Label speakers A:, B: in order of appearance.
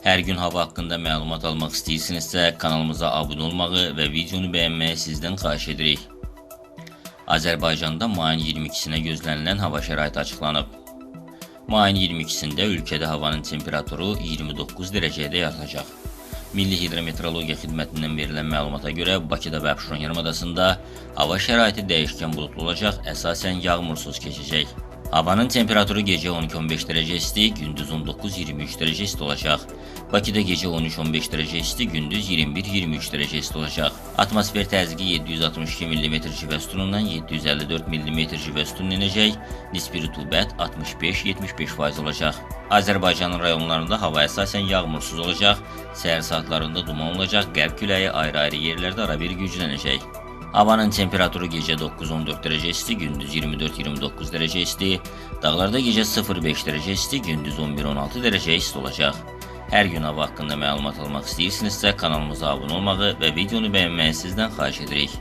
A: Hər gün hava haqqında məlumat almaq istəyirsinizsə, kanalımıza abunə olmağı və videonu bəyənməyi sizdən xahiş edirik. Azərbaycanda mayın 22-sinə gözlənilən hava şəraiti açıqlanıb. Mayın 22-sində ölkədə havanın temperaturu 29 dərəcədə artacaq. Milli Hidrometeorologiya Xidmətindən verilən məlumata görə Bakıda və Abşeron yarımadasında hava şəraiti dəyişkən buludlu olacaq, əsasən yağmursuz keçəcək. Havanın temperaturu gecə 12-15 dərəcə isti, gündüz 19-23 dərəcə isti olacaq. Bakıda gecə 13-15 dərəcə isti, gündüz 21-23 dərəcə isti olacaq. Atmosfer təzyiqi 762 mm civə sütunundan 754 mm civə sütununa enəcək, nisbi rütubət 65-75% olacaq. Azərbaycanın rayonlarında hava əsasən yağmursuz olacaq, səhər saatlarında duman olacaq, qərb küləyi ayrı-ayrı yerlərdə arabir güclənəcək. Havanın temperaturu gecə 9-14 dərəcə isti, gündüz 24-29 dərəcə isti, dağlarda gecə 0-5 dərəcə isti, gündüz 11-16 dərəcə isti olacaq. Hər gün hava haqqında məlumat almaq istəyirsinizsə kanalımıza abunə olmağı və videonu bəyənməyi sizdən xahiş edirik.